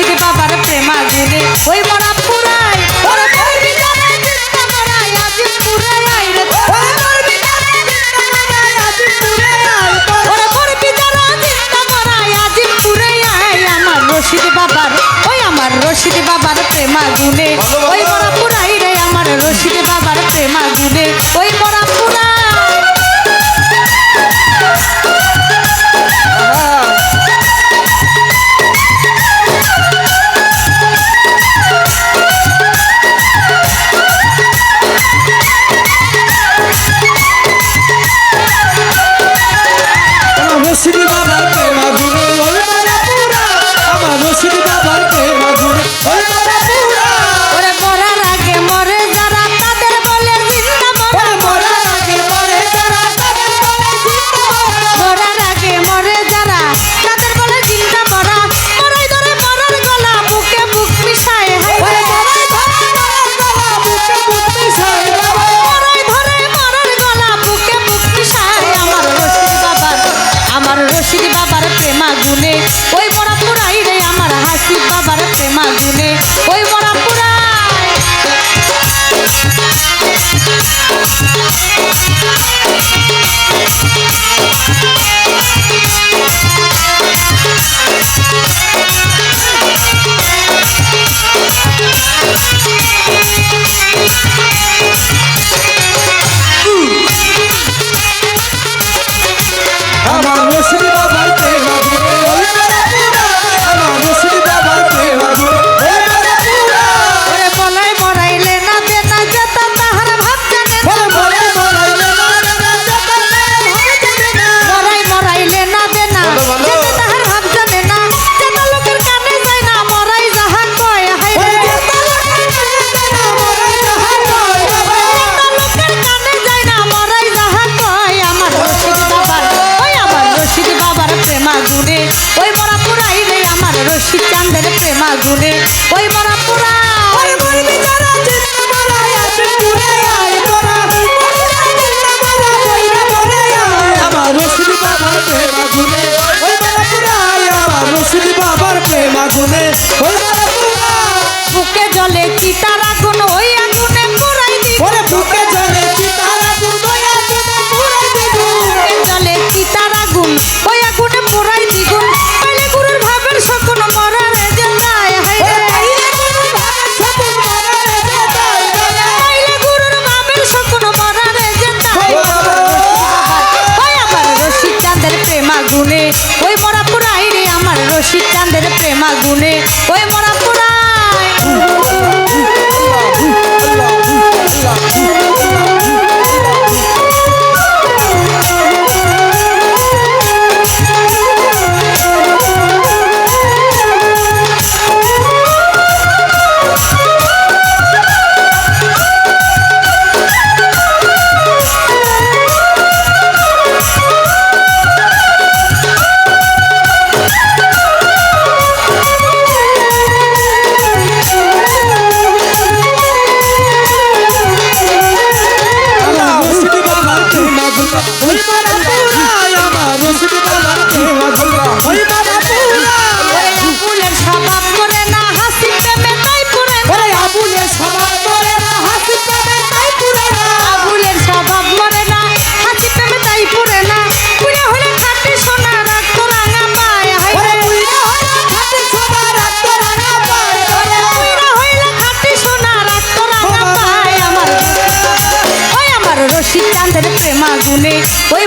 মুর্শিদ বাবার প্রেমা গুনে ওই বড়া পুরাই ওরে ধর্মী জানাই দিস্তা বড়াই আজিম পুরে আই রে ওরে ধর্মী জানাই দিস্তা বাবার ওই আমার রশিদ বাবার প্রেমা গুনে ওই বড়া পুরাই রে আমার রশিদ গুনে ওই মরা পুরাই রে আমার হাসি বাবার প্রেমা গুনে ওই মরা পুরাই। গুনে ওই মরা পুরাই রে আমার রশিদ চান্দের প্রেমা গুনে ওই মরা শীতকান্দের প্রেমাগুনে ওই মানুষের প্রেম আগুনে ওই